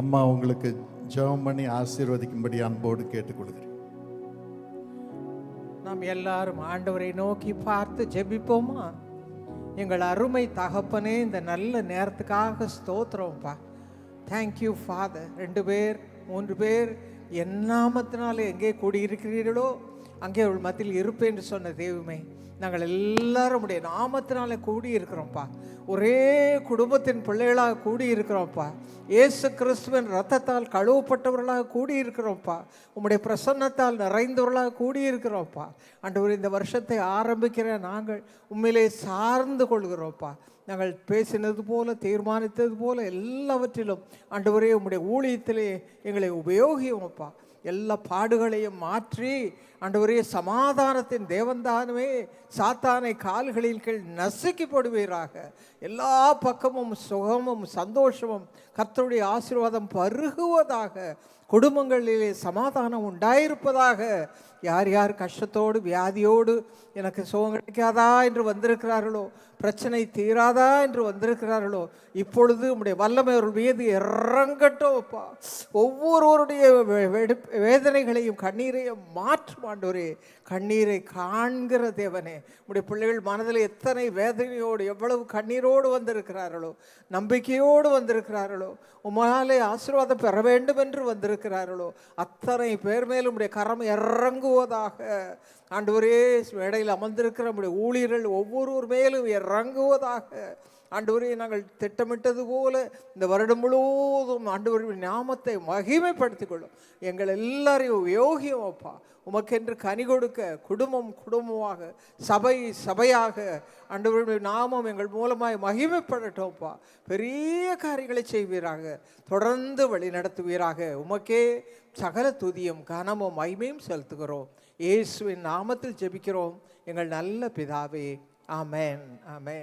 அம்மா உங்களுக்கு ஜெபம் பண்ணி ஆசீர்வதிக்கும்படி அன்போடு கேட்டுக்கொள்கிறேன். நாம் எல்லாரும் ஆண்டவரை நோக்கி பார்த்து ஜெபிப்போமா? எங்கள் அருமை தகப்பனே இந்த நல்ல நேரத்துக்காக ஸ்தோத்திரம்ப்பா. தேங்க்யூ ஃபாதர் ரெண்டு பேர் மூன்று பேர் என் நாமத்தினால எங்கே கூடியிருக்கிறீர்களோ அங்கே அவள் மத்தியில் இருப்பேன் சொன்ன தெய்வமே நாங்கள் எல்லாரும் உடைய நாமத்தினால கூடி இருக்கிறோம்ப்பா ஒரே குடும்பத்தின் பிள்ளைகளாக கூடி இருக்கிறோம்ப்பா ஏசு கிறிஸ்துவின் ரத்தத்தால் கழுவப்பட்டவர்களாக கூடி இருக்கிறோம்ப்பா உம்முடைய பிரசன்னத்தால் நிறைந்தவர்களாக கூடி இருக்கிறோம்ப்பா ஆண்டவர் இந்த வருஷத்தை ஆரம்பிக்கிற நாங்கள் உண்மையிலே சார்ந்து கொள்கிறோம்ப்பா. நாங்கள் பேசினது போல தீர்மானித்தது போல எல்லாவற்றிலும் ஆண்டவரே உம்முடைய ஊழியத்திலே எங்களை உபயோகிப்பா எல்லா பாடுகளையும் மாற்றி ஆண்டவரே சமாதானத்தின் தேவன்தானமே சாத்தானை கால்களில் கீழ் நசுக்கி போடுவீராக. எல்லா பக்கமும் சுகமும் சந்தோஷமும் கத்தருடைய ஆசீர்வாதம் பருகுவதாக குடும்பங்களிலே சமாதானம் உண்டாயிருப்பதாக. யார் யார் கஷ்டத்தோடு வியாதியோடு எனக்கு சுகம் கிடைக்காதா என்று வந்திருக்கிறார்களோ பிரச்சனை தீராதா என்று வந்திருக்கிறார்களோ இப்பொழுது நம்முடைய வல்லமை அவர்கள் மீது இறங்கட்டும் அப்பா. ஒவ்வொருவருடைய வே- வேதனைகளையும் கண்ணீரையும் மாற்றும் ஆண்டவரே. கண்ணீரை காண்கிற தேவனே. உடைய பிள்ளைகள் மனதில் எத்தனை வேதனையோடு எவ்வளவு கண்ணீரோடு வந்திருக்கிறார்களோ நம்பிக்கையோடு வந்திருக்கிறார்களோ உமாலே ஆசீர்வாதம் பெற வேண்டும் என்று வந்திருக்கிறார்களோ அத்தனை பேர் மேலும் உடைய கரம் இறங்குவதாக ஆண்டவரே மேடையில் அமர்ந்திருக்கிற நம்முடைய ஊழியர்கள் ஒவ்வொருவர் மேலும் இறங்குவதாக ஆண்டவரே நாங்கள் திட்டமிட்டது போல இந்த வருடம் முழுவதும் ஆண்டவரின் நாமத்தை மகிமைப்படுத்திக் கொள்ளும் எங்கள் எல்லாரையும் யோகியம் அப்பா உமக்கென்று கனி கொடுக்க குடும்பம் குடும்பமாக சபை சபையாக ஆண்டவருடைய நாமம் எங்கள் மூலமாய் மகிமைப்படட்டோம்ப்பா. பெரிய காரியங்களை செய்வீராக. தொடர்ந்து வழி நடத்துவீராக. உமக்கே சகல துதியும் கனமும் மகிமையும் செலுத்துகிறோம். இயேசுவின் நாமத்தில் ஜெபிக்கிறோம். எங்கள் நல்ல பிதாவே ஆமேன் ஆமேன்.